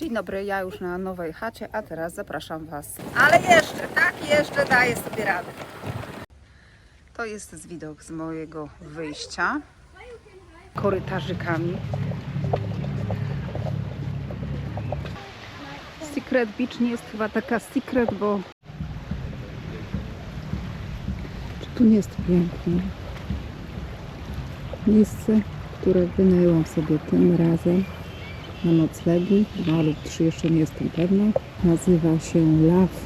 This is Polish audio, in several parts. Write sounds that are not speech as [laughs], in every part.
Dzień dobry, ja już na nowej chacie, a teraz zapraszam Was. Ale jeszcze, tak, jeszcze daję sobie radę. To jest z widok z mojego wyjścia. Korytarzykami. Secret Beach nie jest chyba taka secret, bo czy tu nie jest pięknie? Miejsce, które wynajęłam sobie tym razem na noclegi, dwa lub trzy, jeszcze nie jestem pewna. Nazywa się Love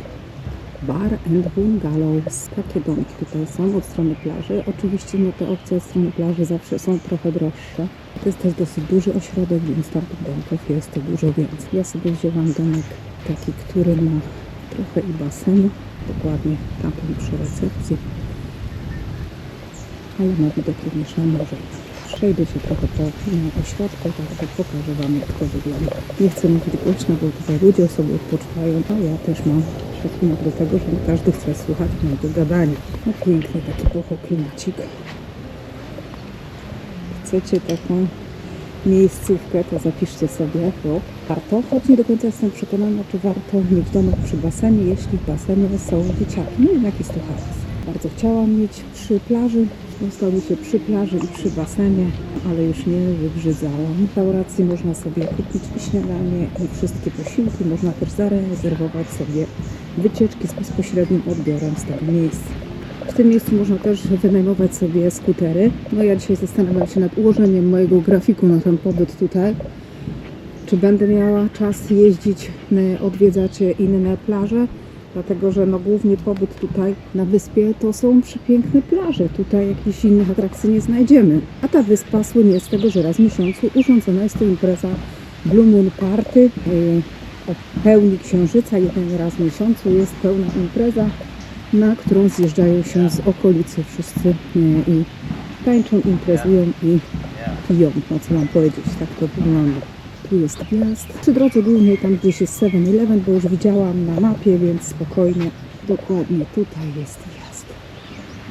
Bar and Bungalows. Takie domki tutaj są od strony plaży. Oczywiście no te opcje od strony plaży zawsze są trochę droższe. To jest też dosyć duży ośrodek, więc tam tych domków jest to dużo więcej. Ja sobie wzięłam domek taki, który ma trochę i basenu, dokładnie tamten przy recepcji, ale ma widok również na morze. Przejdę się trochę po ośrodku, tak pokażę Wam jak to wygląda. Nie chcę mówić głośno, bo tutaj ludzie sobie odpoczywają, a ja też mam szacunek do tego, że każdy chce słuchać mojego gadania. No piękny taki boho klimacik. Chcecie taką miejscówkę, to zapiszcie sobie, bo warto, choć nie do końca jestem przekonana, czy warto mieć domek przy basenie, jeśli w basenie są dzieciaki. Wiem, jaki jest to hałas. Bardzo chciałam mieć przy plaży, został mi się przy plaży i przy basenie, ale już nie wybrzydzałam. W restauracji można sobie kupić i śniadanie, i wszystkie posiłki. Można też zarezerwować sobie wycieczki z bezpośrednim odbiorem z tego miejsca. W tym miejscu można też wynajmować sobie skutery. No ja dzisiaj zastanawiam się nad ułożeniem mojego grafiku na ten pobyt tutaj. Czy będę miała czas jeździć, odwiedzać inne plaże? Dlatego, że no głównie pobyt tutaj na wyspie to są przepiękne plaże. Tutaj jakichś innych atrakcji nie znajdziemy. A ta wyspa słynie z tego, że raz w miesiącu urządzona jest tu impreza Blue Moon Party. Yy, o pełni księżyca jeden raz w miesiącu jest pełna impreza, na którą zjeżdżają się z okolicy wszyscy yy, i tańczą, imprezują i piją. No co mam powiedzieć, tak to wygląda. Tu jest wjazd. Przy drodze głównej tam gdzieś jest 7-Eleven, bo już widziałam na mapie, więc spokojnie. Dokładnie tutaj jest wjazd.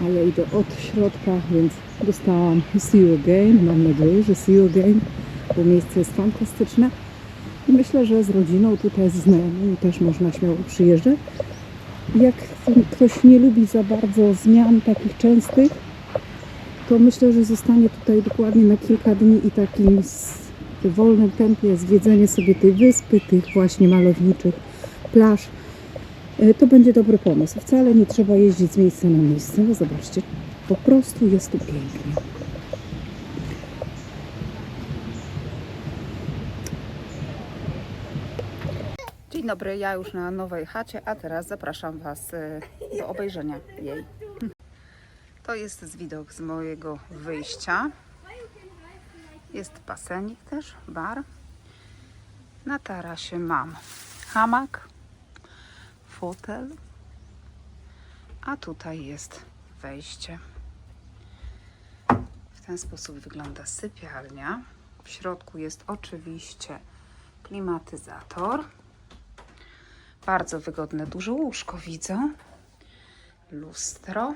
A ja idę od środka, więc dostałam see you again. Mam nadzieję, że see you again, bo miejsce jest fantastyczne. I myślę, że z rodziną tutaj, z znajomymi też można śmiało przyjeżdżać. Jak ktoś nie lubi za bardzo zmian takich częstych, to myślę, że zostanie tutaj dokładnie na kilka dni i takim w wolnym tempie zwiedzenie sobie tej wyspy, tych właśnie malowniczych plaż. E, To będzie dobry pomysł. Wcale nie trzeba jeździć z miejsca na miejsce. No zobaczcie, po prostu jest tu pięknie. Dzień dobry, ja już na nowej chacie, a teraz zapraszam Was e, do obejrzenia jej. [laughs] To jest widok z mojego wyjścia. Jest basenik też, bar. Na tarasie mam hamak, fotel, a tutaj jest wejście. W ten sposób wygląda sypialnia. W środku jest oczywiście klimatyzator. Bardzo wygodne, duże łóżko widzę. Lustro.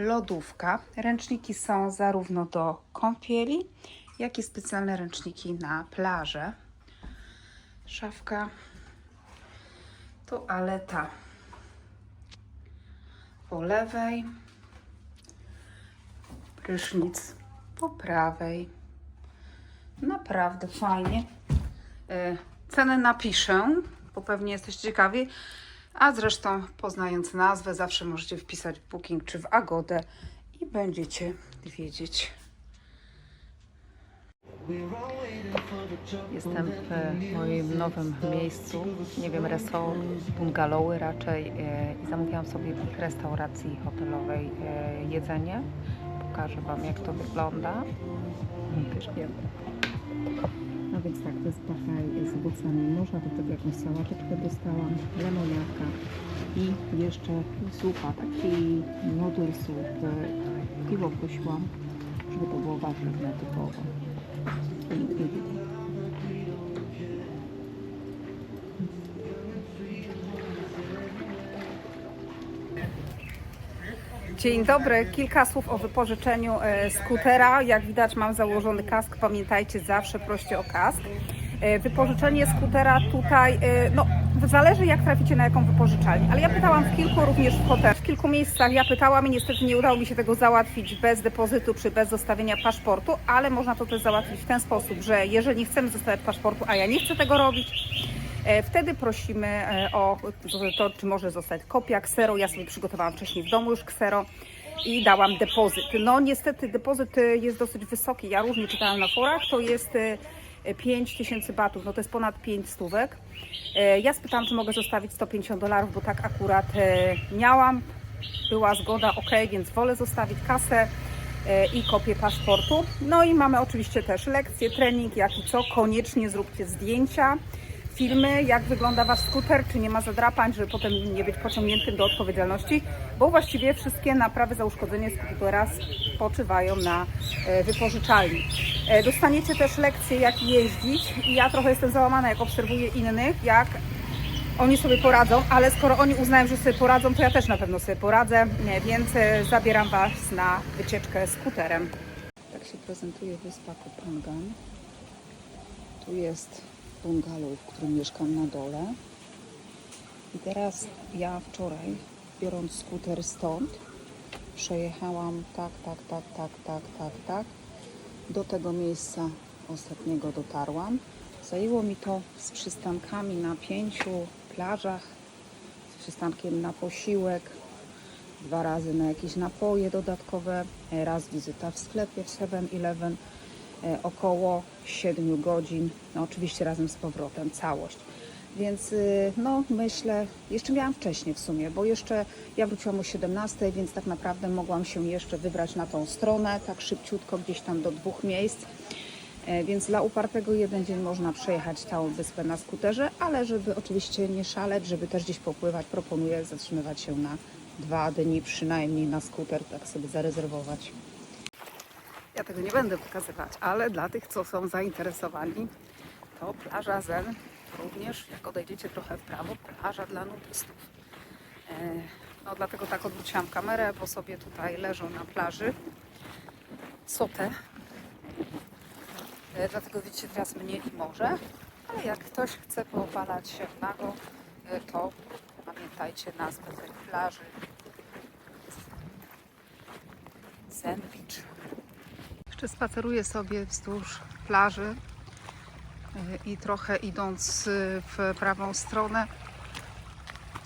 Lodówka. Ręczniki są zarówno do kąpieli, jak i specjalne ręczniki na plażę. Szafka, toaleta po lewej, prysznic po prawej. Naprawdę fajnie. E, Cenę napiszę, bo pewnie jesteście ciekawi. A zresztą, poznając nazwę, zawsze możecie wpisać w Booking czy w Agodę i będziecie wiedzieć. Jestem w moim nowym miejscu, nie wiem, resort, bungalowy raczej e, i zamówiłam sobie w restauracji hotelowej e, jedzenie. Pokażę Wam jak to wygląda. Pysznie. Więc tak, to jest buffet z owocami morza, do tego jakąś sałateczkę dostałam, lemoniarka i jeszcze zupa, taki noodle soup. Piwo prosiłam, żeby to było warzywne typowo. Pięknie Dzień dobry. Kilka słów o wypożyczeniu e, skutera. Jak widać mam założony kask. Pamiętajcie, zawsze proście o kask. E, Wypożyczenie skutera tutaj, e, no zależy jak traficie na jaką wypożyczalnię, ale ja pytałam w kilku również w hotelach, w kilku miejscach ja pytałam i niestety nie udało mi się tego załatwić bez depozytu czy bez zostawienia paszportu, ale można to też załatwić w ten sposób, że jeżeli nie chcemy zostawiać paszportu, a ja nie chcę tego robić, Wtedy prosimy e, o to, czy może zostać kopia ksero. Ja sobie przygotowałam wcześniej w domu już ksero i dałam depozyt. No niestety depozyt e, jest dosyć wysoki. Ja różnie czytałam na forach. To jest e, 5 tysięcy batów, no to jest ponad 5 stówek. E, Ja spytałam, czy mogę zostawić 150 dolarów, bo tak akurat e, miałam. Była zgoda, ok, więc wolę zostawić kasę e, i kopię paszportu. No i mamy oczywiście też lekcje, trening, jak i co. Koniecznie zróbcie zdjęcia, filmy, jak wygląda Wasz skuter, czy nie ma zadrapań, żeby potem nie być pociągniętym do odpowiedzialności, bo właściwie wszystkie naprawy za uszkodzenie skutera spoczywają na e, wypożyczalni. E, Dostaniecie też lekcje, jak jeździć i ja trochę jestem załamana, jak obserwuję innych, jak oni sobie poradzą, ale skoro oni uznają, że sobie poradzą, to ja też na pewno sobie poradzę, więc e, zabieram Was na wycieczkę skuterem. Tak się prezentuje wyspa Kopangan. Tu jest bungalow, w którym mieszkam na dole. I teraz ja wczoraj, biorąc skuter stąd, przejechałam tak, tak, tak, tak, tak, tak, tak. Do tego miejsca ostatniego dotarłam. Zajęło mi to z przystankami na pięciu plażach, z przystankiem na posiłek, dwa razy na jakieś napoje dodatkowe, raz wizyta w sklepie w 7-Eleven, e, około 7 godzin, no oczywiście razem z powrotem, całość. Więc y, no myślę, jeszcze miałam wcześniej w sumie, bo jeszcze ja wróciłam o 17, więc tak naprawdę mogłam się jeszcze wybrać na tą stronę, tak szybciutko gdzieś tam do dwóch miejsc. E, Więc dla upartego jeden dzień można przejechać całą wyspę na skuterze, ale żeby oczywiście nie szaleć, żeby też gdzieś popływać, proponuję zatrzymywać się na dwa dni przynajmniej na skuter, tak sobie zarezerwować. Ja tego nie będę pokazywać, ale dla tych, co są zainteresowani, to plaża Zen również, jak odejdziecie trochę w prawo, plaża dla nudystów. E, No dlatego tak odwróciłam kamerę, bo sobie tutaj leżą na plaży sotę. E, Dlatego widzicie teraz mniej morze, ale jak ktoś chce poopalać się nago, e, to pamiętajcie nazwę tej plaży. Zen Jeszcze spaceruję sobie wzdłuż plaży y, i trochę idąc y, w prawą stronę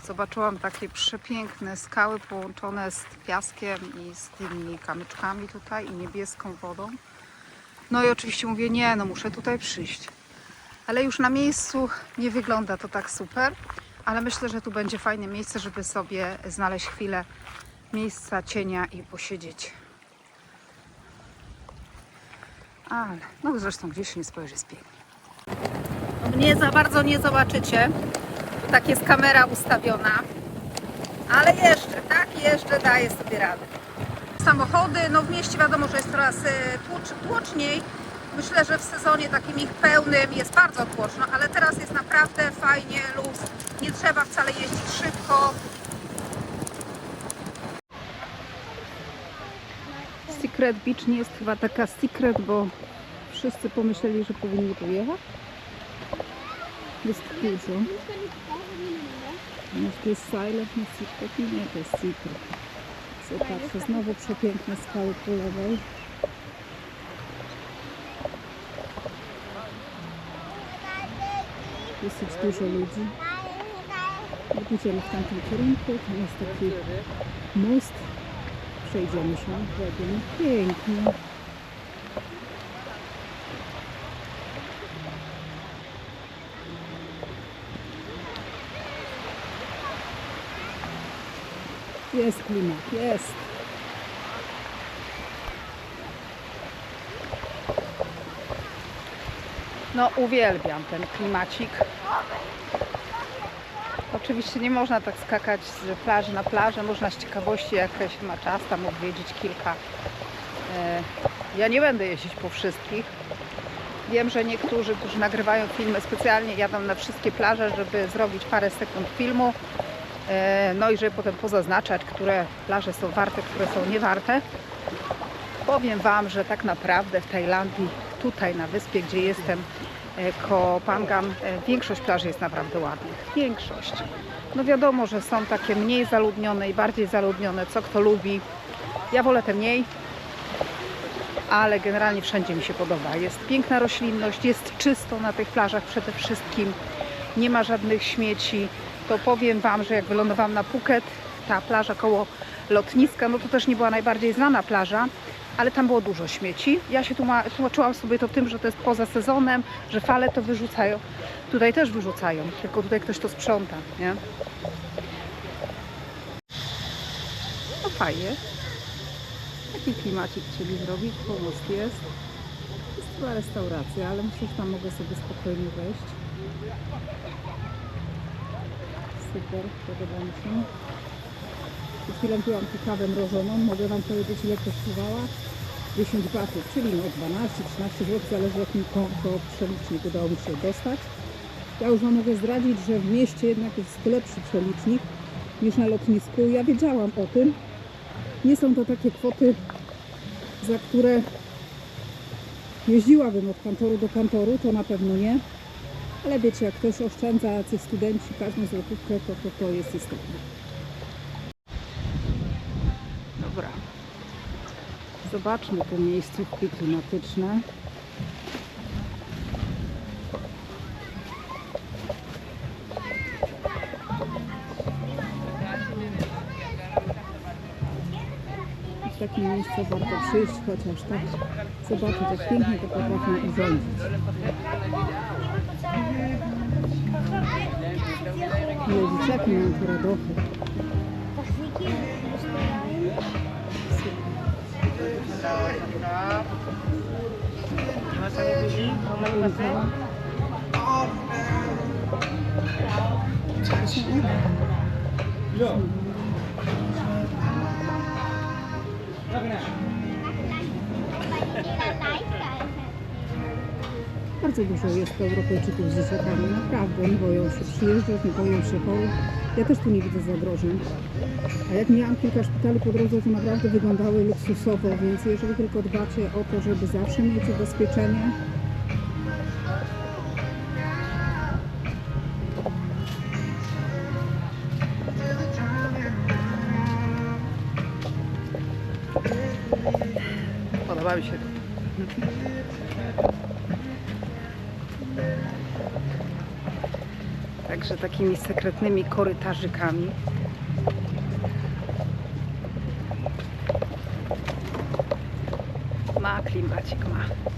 zobaczyłam takie przepiękne skały połączone z piaskiem i z tymi kamyczkami tutaj i niebieską wodą. No i oczywiście mówię, nie, no muszę tutaj przyjść. Ale już na miejscu nie wygląda to tak super, ale myślę, że tu będzie fajne miejsce, żeby sobie znaleźć chwilę miejsca cienia i posiedzieć. Ale, no zresztą gdzieś nie spojrzy jest pięknie. Mnie za bardzo nie zobaczycie. Tak jest kamera ustawiona. Ale jeszcze, tak, jeszcze daję sobie radę. Samochody, no w mieście wiadomo, że jest coraz e, tłucz, tłoczniej. Myślę, że w sezonie takim ich pełnym jest bardzo tłoczno, ale teraz jest naprawdę fajnie, luz. Nie trzeba wcale jeździć szybko. Secret Beach nie jest chyba taka secret, bo wszyscy pomyśleli, że powinni tu jechać. Jest dużo. Może jest silent, nie secret? Nie, to jest secret. Zobaczcie, znowu przepiękne skały po lewej. Dosyć dużo ludzi. Idziemy w tamtym kierunku. Tam jest taki most. Przejdziemy się drogą. Pięknie. Jest klimat, jest. No uwielbiam ten klimacik. Oczywiście nie można tak skakać z plaży na plażę, można z ciekawości, jak się ma czas, tam odwiedzić kilka. E, Ja nie będę jeździć po wszystkich. Wiem, że niektórzy, którzy nagrywają filmy specjalnie jadą na wszystkie plaże, żeby zrobić parę sekund filmu. E, No i żeby potem pozaznaczać, które plaże są warte, które są niewarte. Powiem Wam, że tak naprawdę w Tajlandii, tutaj na wyspie, gdzie jestem, Koh Phangan, e, większość plaży jest naprawdę ładnych. Większość. No wiadomo, że są takie mniej zaludnione i bardziej zaludnione, co kto lubi. Ja wolę te mniej, ale generalnie wszędzie mi się podoba. Jest piękna roślinność, jest czysto na tych plażach przede wszystkim, nie ma żadnych śmieci. To powiem Wam, że jak wylądowałam na Phuket, ta plaża koło lotniska, no to też nie była najbardziej znana plaża, ale tam było dużo śmieci. Ja się tłuma- tłumaczyłam sobie to tym, że to jest poza sezonem, że fale to wyrzucają. Tutaj też wyrzucają, tylko tutaj ktoś to sprząta, nie? No fajnie. Taki klimacik chcieli zrobić, pomost jest. Jest chyba restauracja, ale myślę, że tam mogę sobie spokojnie wejść. Super, podoba mi się. Przed chwilą piłam kawę mrożoną. Mogę Wam powiedzieć, ile kosztowała? 10 batów, czyli no 12-13 zł, zależy jakim to, to przelicznik udało mi się dostać. Ja już Wam mogę zdradzić, że w mieście jednak jest lepszy przelicznik niż na lotnisku. Ja wiedziałam o tym. Nie są to takie kwoty, za które jeździłabym od kantoru do kantoru, to na pewno nie. Ale wiecie, jak ktoś oszczędza, jacy studenci, każdą złotówkę, to, to to jest istotne. Zobaczmy te miejscówki klimatyczne. W takim miejscu warto przyjść, chociaż tak zobaczyć, jak pięknie to potrafią urządzić. Dzieciaki mają tu radochy. Super. Bardzo dużo jest Europejczyków z dzieciakami, naprawdę. Nie boją się przyjeżdżać, nie boją się chorych. Ja też tu nie widzę zagrożeń. A jak miałam kilka szpitali po drodze, to naprawdę wyglądały luksusowo, więc jeżeli tylko dbacie o to, żeby zawsze mieć ubezpieczenie, Podoba się. Także takimi sekretnymi korytarzykami. Ma klimacik, ma.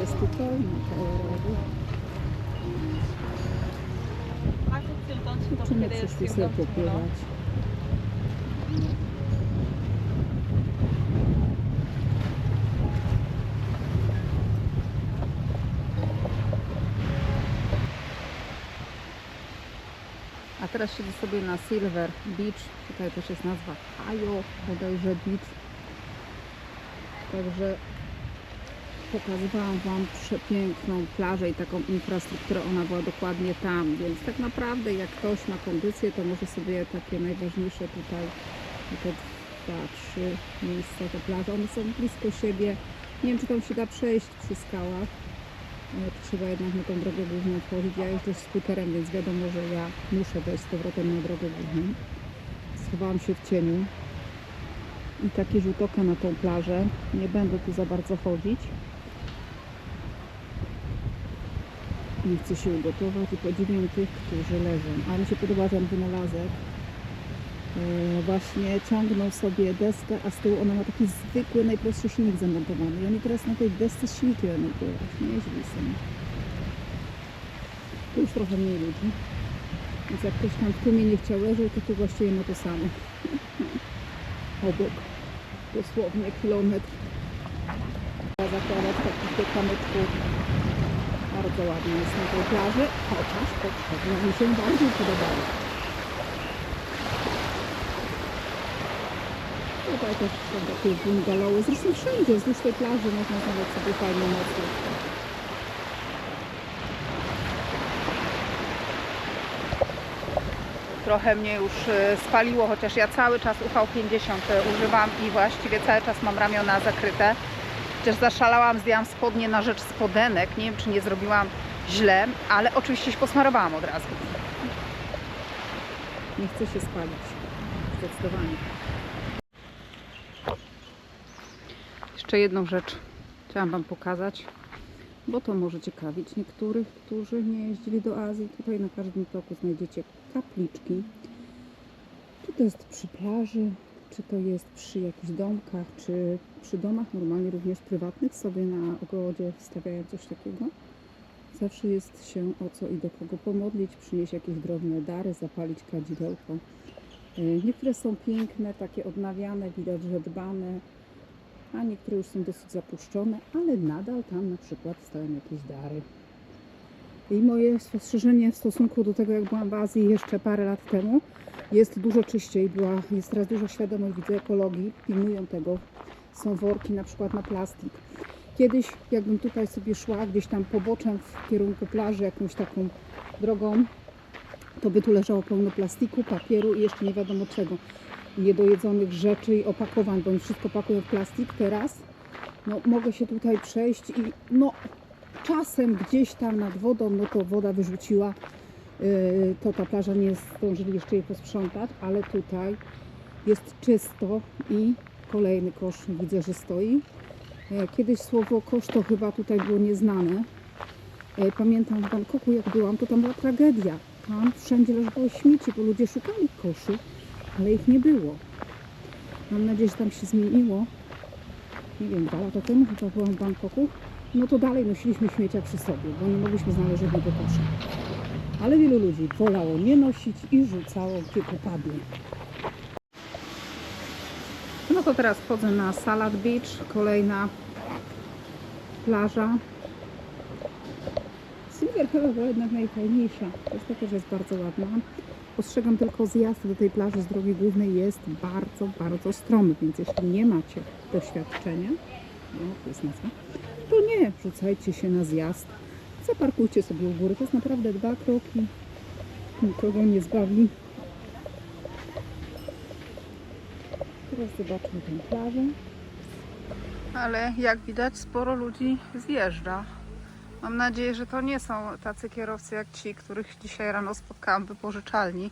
Jest tu kolorowych. Dziewczyny przyszły sobie popływać. A teraz siedzę sobie na Silver Beach. Tutaj też jest nazwa Hayo, bodajże Beach. Także pokazywałam Wam przepiękną plażę i taką infrastrukturę, ona była dokładnie tam, więc tak naprawdę jak ktoś ma kondycję, to może sobie takie najważniejsze tutaj, te dwa, trzy miejsca, te plaże, one są blisko siebie. Nie wiem, czy tam się da przejść przy skałach, trzeba jednak na tą drogę główną wchodzić. Ja jeżdżę skuterem, więc wiadomo, że ja muszę wejść z powrotem na drogę główną. Schowałam się w cieniu i taki rzut oka na tą plażę. Nie będę tu za bardzo chodzić. Nie chcę się ugotować i podziwiam tych, którzy leżą. A się podoba ten wynalazek. E, właśnie ciągną sobie deskę, a z tyłu ona ma taki zwykły, najprostszy silnik zamontowany. I oni teraz na tej desce silniki remontują. Nieźli są. Tu już trochę mniej ludzi. Więc jak ktoś tam w tłumie nie chciał leżeć, to tu właściwie ma to samo. [laughs] Obok. Dosłownie kilometr. Zakładać takich kamyczków. Bardzo ładnie jest na tej plaży, chociaż poprzednio mi się bardziej podobało. Tutaj też są takie bungalowy. Zresztą wszędzie wzdłuż tej plaży można znaleźć sobie fajne nocleg. Trochę mnie już e, spaliło, chociaż ja cały czas UV50 używam i właściwie cały czas mam ramiona zakryte. Chociaż zaszalałam, zdjęłam spodnie na rzecz spodenek. Nie wiem, czy nie zrobiłam źle, ale oczywiście się posmarowałam od razu. Nie chce się spalić. Zdecydowanie. Jeszcze jedną rzecz chciałam Wam pokazać, bo to może ciekawić niektórych, którzy nie jeździli do Azji. Tutaj na każdym kroku znajdziecie kapliczki. To jest przy plaży, czy to jest przy jakichś domkach, czy przy domach normalnie również prywatnych sobie na ogrodzie stawiają coś takiego. Zawsze jest się o co i do kogo pomodlić, przynieść jakieś drobne dary, zapalić kadzidełko. E, Niektóre są piękne, takie odnawiane, widać, że dbane, a niektóre już są dosyć zapuszczone, ale nadal tam na przykład stoją jakieś dary. I moje spostrzeżenie w stosunku do tego, jak byłam w Azji jeszcze parę lat temu, jest dużo czyściej, była, jest teraz dużo świadomość, widzę ekologii, pilnują tego. Są worki na przykład na plastik. Kiedyś, jakbym tutaj sobie szła gdzieś tam poboczem w kierunku plaży, jakąś taką drogą, to by tu leżało pełno plastiku, papieru i jeszcze nie wiadomo czego. Niedojedzonych rzeczy i opakowań, bo oni wszystko pakują w plastik. Teraz no, mogę się tutaj przejść i no, czasem gdzieś tam nad wodą, no to woda wyrzuciła, to ta plaża nie zdążyli jeszcze jej posprzątać, ale tutaj jest czysto i kolejny kosz widzę, że stoi. E, Kiedyś słowo kosz to chyba tutaj było nieznane. E, Pamiętam w Bangkoku jak byłam, to tam była tragedia. Tam wszędzie leżało śmieci, bo ludzie szukali koszy, ale ich nie było. Mam nadzieję, że tam się zmieniło. Nie wiem, dwa lata temu chyba byłam w Bangkoku. No to dalej nosiliśmy śmiecia przy sobie, bo nie mogliśmy znaleźć żadnego kosza. Ale wielu ludzi wolało nie nosić i rzucało gdzie popadnie. No to teraz wchodzę na Salad Beach, kolejna plaża. Silver chyba była jednak najfajniejsza. Jest taka, że jest bardzo ładna. Ostrzegam tylko zjazd do tej plaży z drogi głównej jest bardzo, bardzo stromy, więc jeśli nie macie doświadczenia, no to jest nazwa, to nie rzucajcie się na zjazd. Zaparkujcie sobie u góry. To jest naprawdę dwa kroki. Nikogo nie zbawi. Teraz zobaczmy tę plażę. Ale jak widać, sporo ludzi zjeżdża. Mam nadzieję, że to nie są tacy kierowcy jak ci, których dzisiaj rano spotkałam w wypożyczalni.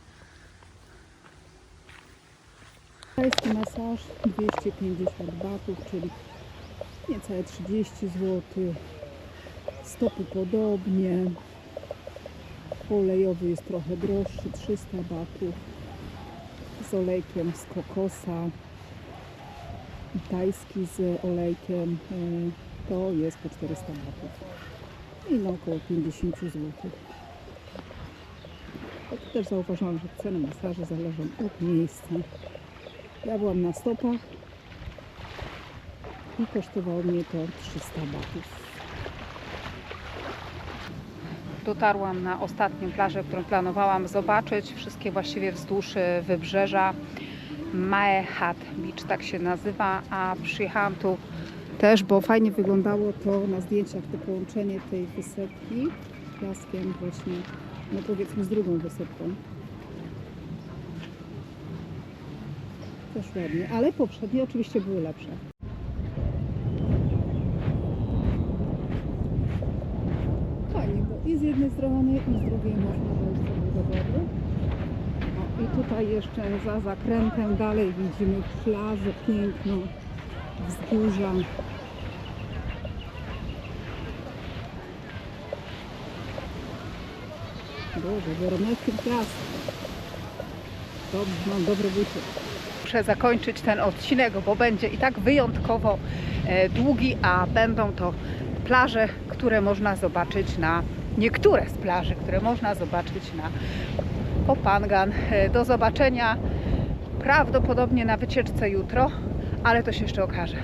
Tajski masaż 250 batów, czyli niecałe 30 zł. Stopy podobnie. Olejowy jest trochę droższy, 300 batów. Z olejkiem z kokosa. Tajski z olejkiem y, to jest po 400 batów. I na około 50 zł. Tu też zauważyłam, że ceny masaży zależą od miejsca. Ja byłam na stopach i kosztowało mnie to 300 batów. Dotarłam na ostatnią plażę, którą planowałam zobaczyć. Wszystkie właściwie wzdłuż e, wybrzeża. Mae Hat Beach tak się nazywa, a przyjechałam tu też, bo Fajnie wyglądało to na zdjęciach, to połączenie tej wysepki piaskiem właśnie, no powiedzmy z drugą wysepką. Też ładnie, ale poprzednie oczywiście były lepsze. Fajnie, bo i z jednej strony, i z drugiej można wejść sobie do wody. O, I tutaj jeszcze za zakrętem dalej widzimy plażę piękną, wzgórza. Boże, Weronecki Piast. To mam dobre buty. muszę zakończyć ten odcinek, bo będzie i tak wyjątkowo e, długi, a będą to plaże, które można zobaczyć na niektóre z plaży, które można zobaczyć na Popangan. E, Do zobaczenia prawdopodobnie na wycieczce jutro, ale to się jeszcze okaże.